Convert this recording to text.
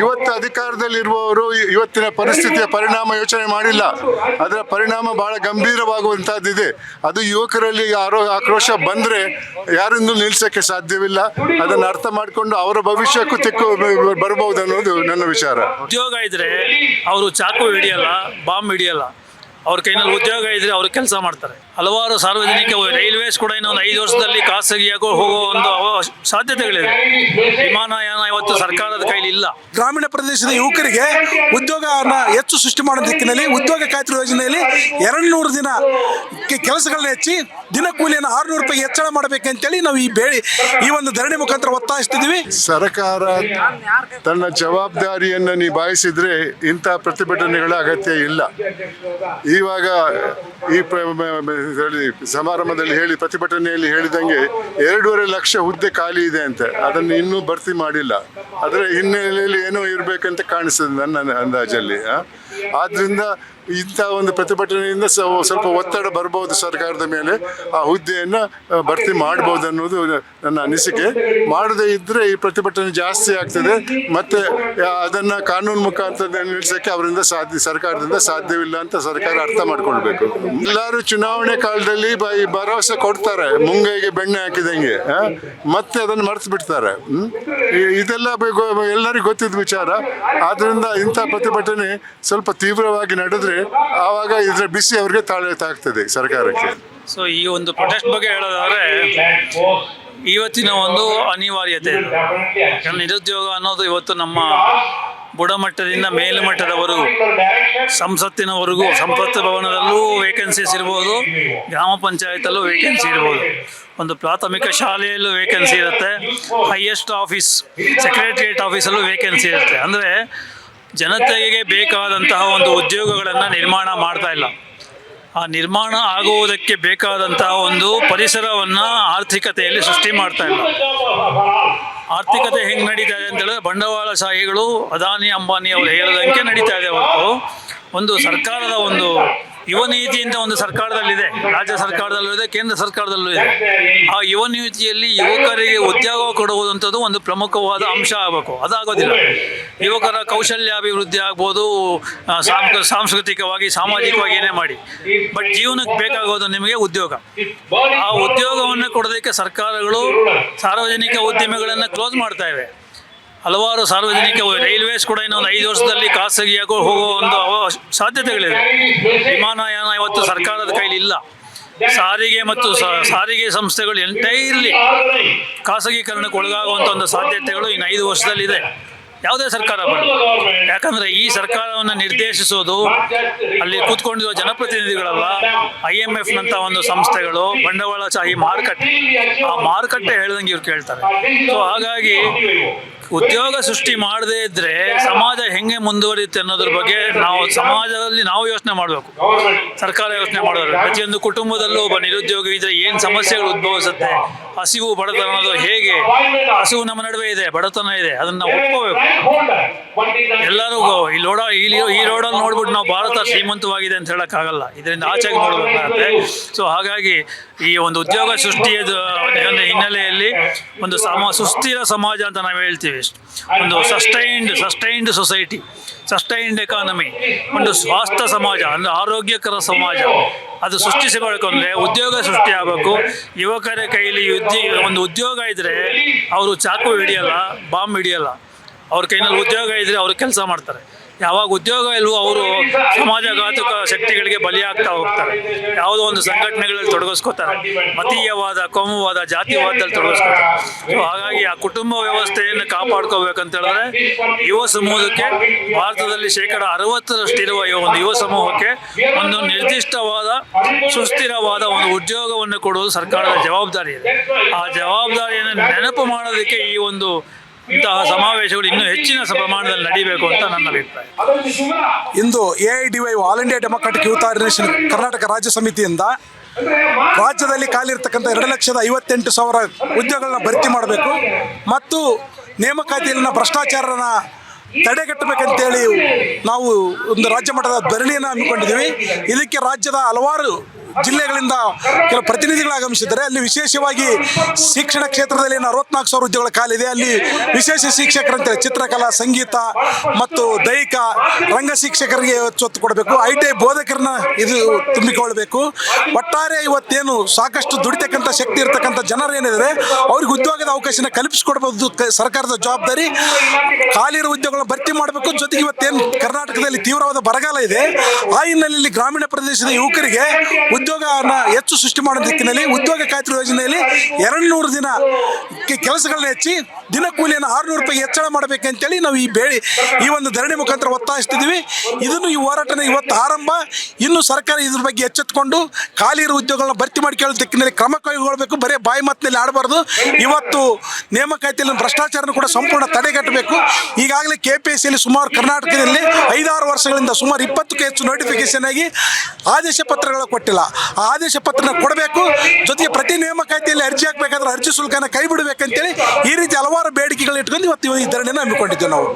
ಇವತ್ತು ಅಧಿಕಾರದಲ್ಲಿರುವವರು ಇವತ್ತಿನ ಪರಿಸ್ಥಿತಿಯ ಪರಿಣಾಮ ಯೋಚನೆ ಮಾಡಿಲ್ಲ. ಅದರ ಪರಿಣಾಮ ಬಹಳ ಗಂಭೀರವಾಗುವಂತಹದ್ದಿದೆ. ಅದು ಯುವಕರಲ್ಲಿ ಆರೋ ಆಕ್ರೋಶ ಬಂದ್ರೆ ಯಾರನ್ನು ನಿಲ್ಲಿಸೋಕ್ಕೆ ಸಾಧ್ಯವಿಲ್ಲ. ಅದನ್ನು ಅರ್ಥ ಮಾಡಿಕೊಂಡು ಅವರ ಭವಿಷ್ಯಕ್ಕೂ ತಿಕ್ಕು ಬರಬಹುದು ಅನ್ನೋದು ನನ್ನ ವಿಚಾರ. ಉದ್ಯೋಗ ಇದ್ರೆ ಅವರು ಚಾಕು ಹಿಡಿಯಲ್ಲ, ಬಾಂಬ್ ಹಿಡಿಯಲ್ಲ. ಅವ್ರ ಕೈನಲ್ಲಿ ಉದ್ಯೋಗ ಇದ್ರೆ ಅವರು ಕೆಲಸ ಮಾಡ್ತಾರೆ. ಹಲವಾರು ಸಾರ್ವಜನಿಕ ರೈಲ್ವೇಸ್ ಕೂಡ ಇನ್ನೊಂದು ಐದು ವರ್ಷದಲ್ಲಿ ಖಾಸಗಿಯಾಗೋ ಹೋಗೋ ಒಂದು ಸಾಧ್ಯತೆಗಳಿದೆ. ವಿಮಾನಯಾನ ಇವತ್ತು ಸರ್ಕಾರದ ಕೈಲಿ ಇಲ್ಲ. ಗ್ರಾಮೀಣ ಪ್ರದೇಶದ ಯುವಕರಿಗೆ ಉದ್ಯೋಗವನ್ನು ಹೆಚ್ಚು ಸೃಷ್ಟಿ ಮಾಡೋ ದಿಕ್ಕಿನಲ್ಲಿ ಉದ್ಯೋಗ ಖಾತ್ರಿ ಯೋಜನೆಯಲ್ಲಿ ಎರಡು ನೂರು ದಿನ ಕೆಲಸಗಳನ್ನ ಹೆಚ್ಚಿ ದಿನ ಕೂಲಿಯನ್ನು ಆರುನೂರು ರೂಪಾಯಿ ಹೆಚ್ಚಳ ಮಾಡಬೇಕಂತೇಳಿ ನಾವು ಈ ಬೇಡಿ ಈ ಒಂದು ಧರಣಿ ಮುಖಾಂತರ ಒತ್ತಾಯಿಸ್ತಿದ್ದೀವಿ. ಸರ್ಕಾರ ತನ್ನ ಜವಾಬ್ದಾರಿಯನ್ನು ನಿಭಾಯಿಸಿದ್ರೆ ಇಂಥ ಪ್ರತಿಭಟನೆಗಳ ಅಗತ್ಯ ಇಲ್ಲ. ಇವಾಗ ಈ ಸಮಾರಂಭದಲ್ಲಿ ಹೇಳಿ ಪ್ರತಿಭಟನೆಯಲ್ಲಿ ಹೇಳಿದಂಗೆ ಎರಡೂವರೆ ಲಕ್ಷ ಹುದ್ದೆ ಖಾಲಿ ಇದೆ ಅಂತ. ಅದನ್ನು ಇನ್ನೂ ಭರ್ತಿ ಮಾಡಿಲ್ಲ. ಅದರ ಹಿನ್ನೆಲೆಯಲ್ಲಿ ಏನೋ ಇರಬೇಕಂತ ಕಾಣಿಸ್ತದೆ ನನ್ನ ಅಂದಾಜಲ್ಲಿ, ಆ. ಇಂಥ ಒಂದು ಪ್ರತಿಭಟನೆಯಿಂದ ಸ್ವಲ್ಪ ಒತ್ತಡ ಬರಬಹುದು ಸರ್ಕಾರದ ಮೇಲೆ. ಆ ಹುದ್ದೆಯನ್ನು ಭರ್ತಿ ಮಾಡಬಹುದು ಅನ್ನೋದು ನನ್ನ ಅನಿಸಿಕೆ. ಮಾಡದೇ ಇದ್ದರೆ ಈ ಪ್ರತಿಭಟನೆ ಜಾಸ್ತಿ ಆಗ್ತದೆ. ಮತ್ತೆ ಅದನ್ನು ಕಾನೂನು ಮುಖಾಂತರ ನಿಲ್ಲಿಸಕ್ಕೆ ಅವರಿಂದ ಸಾಧ್ಯ, ಸರ್ಕಾರದಿಂದ ಸಾಧ್ಯವಿಲ್ಲ ಅಂತ ಸರ್ಕಾರ ಅರ್ಥ ಮಾಡ್ಕೊಳ್ಬೇಕು. ಎಲ್ಲರೂ ಚುನಾವಣೆ ಕಾಲದಲ್ಲಿ ಈ ಭರವಸೆ ಕೊಡ್ತಾರೆ. ಮುಂಗೈಗೆ ಬೆಣ್ಣೆ ಹಾಕಿದಂಗೆ ಮತ್ತೆ ಅದನ್ನು ಮರೆತು ಬಿಡ್ತಾರೆ ಇದೆಲ್ಲ ಎಲ್ಲರಿಗೂ ಗೊತ್ತಿದ್ದ ವಿಚಾರ. ಆದ್ದರಿಂದ ಇಂಥ ಪ್ರತಿಭಟನೆ ಸ್ವಲ್ಪ ತೀವ್ರವಾಗಿ ನಡೆದ್ರೆ ಆವಾಗ ಇದ್ರ ಬಿಸಿ ಅವ್ರಿಗೆ ತಾಳೆ ತಾಗ್ತದೆ ಸರ್ಕಾರಕ್ಕೆ. ಸೊ ಈ ಒಂದು ಪ್ರೊಟೆಸ್ಟ್ ಬಗ್ಗೆ ಹೇಳೋದಾದ್ರೆ, ಇವತ್ತಿನ ಒಂದು ಅನಿವಾರ್ಯತೆ ನಿರುದ್ಯೋಗ ಅನ್ನೋದು ಇವತ್ತು ನಮ್ಮ ಬುಡಮಟ್ಟದಿಂದ ಮೇಲ್ಮಟ್ಟದವರೆಗೂ, ಸಂಸತ್ತಿನವರೆಗೂ, ಸಂಸತ್ ಭವನದಲ್ಲೂ ವೇಕೆನ್ಸೀಸ್ ಇರ್ಬೋದು, ಗ್ರಾಮ ಪಂಚಾಯತಲ್ಲೂ ವೇಕೆನ್ಸಿ ಇರ್ಬೋದು. ಒಂದು ಪ್ರಾಥಮಿಕ ಶಾಲೆಯಲ್ಲೂ ವೇಕೆನ್ಸಿ ಇರುತ್ತೆ ಹೈಯೆಸ್ಟ್ ಆಫೀಸ್ ಸೆಕ್ರೆಟರಿಯೇಟ್ ಆಫೀಸಲ್ಲೂ ವೇಕೆನ್ಸಿ ಇರುತ್ತೆ. ಅಂದರೆ ಜನತೆಗೆ ಬೇಕಾದಂತಹ ಒಂದು ಉದ್ಯೋಗಗಳನ್ನು ನಿರ್ಮಾಣ ಮಾಡ್ತಾ ಇಲ್ಲ. ಆ ನಿರ್ಮಾಣ ಆಗುವುದಕ್ಕೆ ಬೇಕಾದಂತಹ ಒಂದು ಪರಿಸರವನ್ನು ಆರ್ಥಿಕತೆಯಲ್ಲಿ ಸೃಷ್ಟಿ ಮಾಡ್ತಾ ಇಲ್ಲ. ಆರ್ಥಿಕತೆ ಹೆಂಗೆ ನಡೀತಾ ಇದೆ ಅಂತ ಹೇಳಿದ್ರೆ ಬಂಡವಾಳಶಾಹಿಗಳು ಅದಾನಿ ಅಂಬಾನಿ ಅವರು ಹೇಳದಂಗೆ ನಡೀತಾ ಇದೆ ಹೊರತು. ಒಂದು ಸರ್ಕಾರದ ಒಂದು ಯುವ ನೀತಿ ಅಂತ ಒಂದು ಸರ್ಕಾರದಲ್ಲಿದೆ, ರಾಜ್ಯ ಸರ್ಕಾರದಲ್ಲೂ ಇದೆ ಕೇಂದ್ರ ಸರ್ಕಾರದಲ್ಲೂ ಇದೆ. ಆ ಯುವ ನೀತಿಯಲ್ಲಿ ಯುವಕರಿಗೆ ಉದ್ಯೋಗ ಕೊಡುವುದಂಥದ್ದು ಒಂದು ಪ್ರಮುಖವಾದ ಅಂಶ ಆಗಬೇಕು. ಅದಾಗೋದಿಲ್ಲ. ಯುವಕರ ಕೌಶಲ್ಯಾಭಿವೃದ್ಧಿ ಆಗ್ಬೋದು ಸಾಂಸ್ಕೃತಿಕವಾಗಿ, ಸಾಮಾಜಿಕವಾಗಿ ಏನೇ ಮಾಡಿ. ಬಟ್ ಜೀವನಕ್ಕೆ ಬೇಕಾಗೋದು ನಿಮಗೆ ಉದ್ಯೋಗ. ಆ ಉದ್ಯೋಗವನ್ನು ಕೊಡೋದಕ್ಕೆ ಸರ್ಕಾರಗಳು ಸಾರ್ವಜನಿಕ ಉದ್ಯಮಿಗಳನ್ನು ಕ್ಲೋಸ್ ಮಾಡ್ತಾ ಇವೆ. ಹಲವಾರು ಸಾರ್ವಜನಿಕ ರೈಲ್ವೇಸ್ ಕೂಡ ಇನ್ನೊಂದು ಐದು ವರ್ಷದಲ್ಲಿ ಖಾಸಗಿಯಾಗೋ ಹೋಗೋ ಒಂದು ಸಾಧ್ಯತೆಗಳಿವೆ. ವಿಮಾನಯಾನ ಇವತ್ತು ಸರ್ಕಾರದ ಕೈಲಿ ಇಲ್ಲ ಸಾರಿಗೆ ಮತ್ತು ಸಾರಿಗೆ ಸಂಸ್ಥೆಗಳು ಎಂಟೈರ್ಲಿ ಖಾಸಗೀಕರಣಕ್ಕೆ ಒಳಗಾಗುವಂಥ ಒಂದು ಸಾಧ್ಯತೆಗಳು ಇನ್ನು ಐದು ವರ್ಷದಲ್ಲಿದೆ. ಯಾವುದೇ ಸರ್ಕಾರ ಬರಲಿ. ಯಾಕಂದ್ರೆ ಈ ಸರ್ಕಾರವನ್ನು ನಿರ್ದೇಶಿಸೋದು ಅಲ್ಲಿ ಕೂತ್ಕೊಂಡಿರುವ ಜನಪ್ರತಿನಿಧಿಗಳಲ್ಲ, ಐ ಎಂ ಎಫ್ ನಂತ ಒಂದು ಸಂಸ್ಥೆಗಳು, ಬಂಡವಾಳಶಾಹಿ ಮಾರುಕಟ್ಟೆ. ಆ ಮಾರುಕಟ್ಟೆ ಹೇಳ್ದಂಗೆ ಇವ್ರು ಕೇಳ್ತಾರೆ. ಸೊ ಹಾಗಾಗಿ ಉದ್ಯೋಗ ಸೃಷ್ಟಿ ಮಾಡದೇ ಇದ್ರೆ ಸಮಾಜ ಹೆಂಗೆ ಮುಂದುವರಿಯುತ್ತೆ ಅನ್ನೋದ್ರ ಬಗ್ಗೆ ನಾವು ಸಮಾಜದಲ್ಲಿ ನಾವು ಯೋಚನೆ ಮಾಡಬೇಕು. ಸರ್ಕಾರ ಯೋಚನೆ ಮಾಡೋದು ಪ್ರತಿಯೊಂದು ಕುಟುಂಬದಲ್ಲೂ ಒಬ್ಬ ನಿರುದ್ಯೋಗಿ ಇದ್ರೆ ಏನು ಸಮಸ್ಯೆಗಳು ಉದ್ಭವಿಸುತ್ತೆ, ಹಸಿವು, ಬಡತನ ಅನ್ನೋದು ಹೇಗೆ, ಹಸಿವು ನಮ್ಮ ನಡುವೆ ಇದೆ, ಬಡತನ ಇದೆ, ಅದನ್ನ ಒಪ್ಕೋಬೇಕು. ಎಲ್ಲರೂ ಈ ಲೋಡ ಈ ರೋಡಲ್ಲಿ ನೋಡ್ಬಿಟ್ಟು ನಾವು ಭಾರತ ಶ್ರೀಮಂತವಾಗಿದೆ ಅಂತ ಹೇಳೋಕ್ಕಾಗಲ್ಲ. ಇದರಿಂದ ಆಚೆಗೆ ನೋಡಬೇಕಾಗುತ್ತೆ. ಸೊ ಹಾಗಾಗಿ ಈ ಒಂದು ಉದ್ಯೋಗ ಸೃಷ್ಟಿಯ ಹಿನ್ನೆಲೆಯಲ್ಲಿ ಒಂದು ಸಮ, ಸುಸ್ಥಿರ ಸಮಾಜ ಅಂತ ನಾವು ಹೇಳ್ತೀವಿ. ಒಂದು sustained sustained society sustained economy ಒಂದು ಸ್ವಾಸ್ಥ್ಯ ಸಮಾಜ ಅಂದರೆ ಆರೋಗ್ಯಕರ ಸಮಾಜ. ಅದು ಸೃಷ್ಟಿಸಬೇಕು ಅಂದರೆ ಉದ್ಯೋಗ ಸೃಷ್ಟಿ ಆಗಬೇಕು. ಯುವಕರ ಕೈಲಿ ಉದ್ಯ ಒಂದು ಉದ್ಯೋಗ ಇದ್ದರೆ ಅವರು ಚಾಕು ಹಿಡಿಯಲ್ಲ ಬಾಂಬ್ ಹಿಡಿಯಲ್ಲ. ಅವ್ರ ಕೈನಲ್ಲಿ ಉದ್ಯೋಗ ಇದ್ರೆ ಅವರು ಕೆಲಸ ಮಾಡ್ತಾರೆ. ಯಾವಾಗ ಉದ್ಯೋಗ ಇಲ್ವೋ ಅವರು ಸಮಾಜಘಾತುಕ ಶಕ್ತಿಗಳಿಗೆ ಬಲಿಯಾಗ್ತಾ ಹೋಗ್ತಾರೆ. ಯಾವುದೋ ಒಂದು ಸಂಘಟನೆಗಳಲ್ಲಿ ತೊಡಗಿಸ್ಕೋತಾರೆ. ಮತೀಯವಾದ, ಕೋಮುವಾದ, ಜಾತಿವಾದದಲ್ಲಿ ತೊಡಗಿಸ್ಕೋತಾರೆ. ಸೊ ಹಾಗಾಗಿ ಆ ಕುಟುಂಬ ವ್ಯವಸ್ಥೆಯನ್ನು ಕಾಪಾಡ್ಕೋಬೇಕಂತ ಹೇಳಿದ್ರೆ ಯುವ ಸಮೂಹಕ್ಕೆ ಭಾರತದಲ್ಲಿ ಶೇಕಡ ಅರವತ್ತರಷ್ಟಿರುವ ಈ ಒಂದು ಯುವ ಸಮೂಹಕ್ಕೆ ಒಂದು ನಿರ್ದಿಷ್ಟವಾದ, ಸುಸ್ಥಿರವಾದ ಒಂದು ಉದ್ಯೋಗವನ್ನು ಕೊಡುವುದು ಸರ್ಕಾರದ ಜವಾಬ್ದಾರಿ ಇದೆ. ಆ ಜವಾಬ್ದಾರಿಯನ್ನು ನೆನಪು ಮಾಡೋದಕ್ಕೆ ಈ ಒಂದು ಇಂತಹ ಸಮಾವೇಶಗಳು ಇನ್ನೂ ಹೆಚ್ಚಿನ ಪ್ರಮಾಣದಲ್ಲಿ ನಡೀಬೇಕು ಅಂತ ನನ್ನ ಅಭಿಪ್ರಾಯ. ಇಂದು A I D Y all India democratic youth organisation Karnataka ರಾಜ್ಯ ಸಮಿತಿಯಿಂದ ರಾಜ್ಯದಲ್ಲಿ ಖಾಲಿರ್ತಕ್ಕಂಥ ಎರಡು ಲಕ್ಷದ ಐವತ್ತೆಂಟು ಸಾವಿರ ಉದ್ಯೋಗಗಳನ್ನ ಭರ್ತಿ ಮಾಡಬೇಕು ಮತ್ತು ನೇಮಕಾತಿಯಲ್ಲಿನ ಭ್ರಷ್ಟಾಚಾರನ ತಡೆಗಟ್ಟಬೇಕಂತೇಳಿ ನಾವು ಒಂದು ರಾಜ್ಯ ಮಟ್ಟದ ಧರಣಿಯನ್ನು ಹಮ್ಮಿಕೊಂಡಿದ್ದೀವಿ. ಇದಕ್ಕೆ ರಾಜ್ಯದ ಹಲವಾರು ಜಿಲ್ಲೆಗಳಿಂದ ಕೆಲವು ಪ್ರತಿನಿಧಿಗಳು ಆಗಮಿಸಿದ್ದಾರೆ. ಅಲ್ಲಿ ವಿಶೇಷವಾಗಿ ಶಿಕ್ಷಣ ಕ್ಷೇತ್ರದಲ್ಲಿ ಅರವತ್ನಾಲ್ಕು ಸಾವಿರ ಉದ್ಯೋಗಗಳ ಕಾಲಿದೆ ಅಲ್ಲಿ ವಿಶೇಷ ಶಿಕ್ಷಕರಂತೆ ಚಿತ್ರಕಲಾ, ಸಂಗೀತ ಮತ್ತು ದೈಹಿಕ ರಂಗ ಶಿಕ್ಷಕರಿಗೆ ಒತ್ತು ಕೊಡಬೇಕು. ಐ ಟಿ ಐ ಬೋಧಕರನ್ನ ಇದು ತುಂಬಿಕೊಳ್ಬೇಕು ಒಟ್ಟಾರೆ ಇವತ್ತೇನು ಸಾಕಷ್ಟು ದುಡಿತಕ್ಕಂಥ ಶಕ್ತಿ ಇರ್ತಕ್ಕಂಥ ಜನರು ಏನಿದ್ದಾರೆ, ಅವ್ರಿಗೆ ಉದ್ಯೋಗದ ಅವಕಾಶನ ಕಲ್ಪಿಸಿಕೊಡ್ಬೋದು ಕ- ಸರ್ಕಾರದ ಜವಾಬ್ದಾರಿ. ಖಾಲಿ ಇರೋ ಉದ್ಯೋಗಗಳನ್ನ ಭರ್ತಿ ಮಾಡಬೇಕು. ಜೊತೆಗೆ ಇವತ್ತೇನು ಕರ್ನಾಟಕದಲ್ಲಿ ತೀವ್ರವಾದ ಬರಗಾಲ ಇದೆ. ಆ ಹಿನ್ನೆಲೆಯಲ್ಲಿ ಗ್ರಾಮೀಣ ಪ್ರದೇಶದ ಯುವಕರಿಗೆ ಉದ್ಯೋಗನ ಹೆಚ್ಚು ಸೃಷ್ಟಿ ಮಾಡೋ ದಿಕ್ಕಿನಲ್ಲಿ ಉದ್ಯೋಗ ಖಾತ್ರಿ ಯೋಜನೆಯಲ್ಲಿ ಎರಡು ನೂರು ದಿನ ಕೆಲಸಗಳನ್ನ ಹೆಚ್ಚಿ ದಿನ ಕೂಲಿಯನ್ನು ಆರುನೂರು ರೂಪಾಯಿ ಹೆಚ್ಚಳ ಮಾಡಬೇಕಂತೇಳಿ ನಾವು ಈ ಬೇಡಿ ಈ ಒಂದು ಧರಣಿ ಮುಖಾಂತರ ಒತ್ತಾಯಿಸ್ತಿದ್ದೀವಿ. ಇದನ್ನು ಈ ಹೋರಾಟನ ಇವತ್ತು ಆರಂಭ. ಇನ್ನು ಸರ್ಕಾರ ಇದ್ರ ಬಗ್ಗೆ ಎಚ್ಚೆತ್ತುಕೊಂಡು ಖಾಲಿ ಇರೋ ಉದ್ಯೋಗಗಳನ್ನ ಭರ್ತಿ ಮಾಡಿ ಕೇಳೋ ದಿಕ್ಕಿನಲ್ಲಿ ಕ್ರಮ ಕೈಗೊಳ್ಳಬೇಕು ಬರೀ ಬಾಯಿ ಮಾತಿನಲ್ಲಿ ಆಡಬಾರ್ದು. ಇವತ್ತು ನೇಮಕಾತಿಯಲ್ಲಿ ಭ್ರಷ್ಟಾಚಾರನ ಕೂಡ ಸಂಪೂರ್ಣ ತಡೆಗಟ್ಟಬೇಕು. ಈಗಾಗಲೇ ಕೆ ಪಿ ಎಸ್ ಸಿಯಲ್ಲಿ ಸುಮಾರು ಕರ್ನಾಟಕದಲ್ಲಿ ಐದಾರು ವರ್ಷಗಳಿಂದ ಸುಮಾರು ಇಪ್ಪತ್ತಕ್ಕೂ ಹೆಚ್ಚು ನೋಟಿಫಿಕೇಶನ್ ಆಗಿ ಆದೇಶ ಪತ್ರಗಳು ಕೊಟ್ಟಿಲ್ಲ. ಆ ಆದೇಶ ಪತ್ರನ ಕೊಡಬೇಕು. ಜೊತೆಗೆ ಪ್ರತಿ ನೇಮಕಾತಿಯಲ್ಲಿ ಅರ್ಜಿ ಹಾಕಬೇಕಾದ್ರೆ ಅರ್ಜಿ ಶುಲ್ಕನ ಕೈ ಬಿಡಬೇಕಂತೇಳಿ ಈ ರೀತಿ ಹಲವಾರು ಬೇಡಿಕೆಗಳು ಇಟ್ಕೊಂಡು ಇವತ್ತು ಈ ಧರಣಿನ ಹಮ್ಮಿಕೊಂಡಿದ್ದೇವೆ ನಾವು.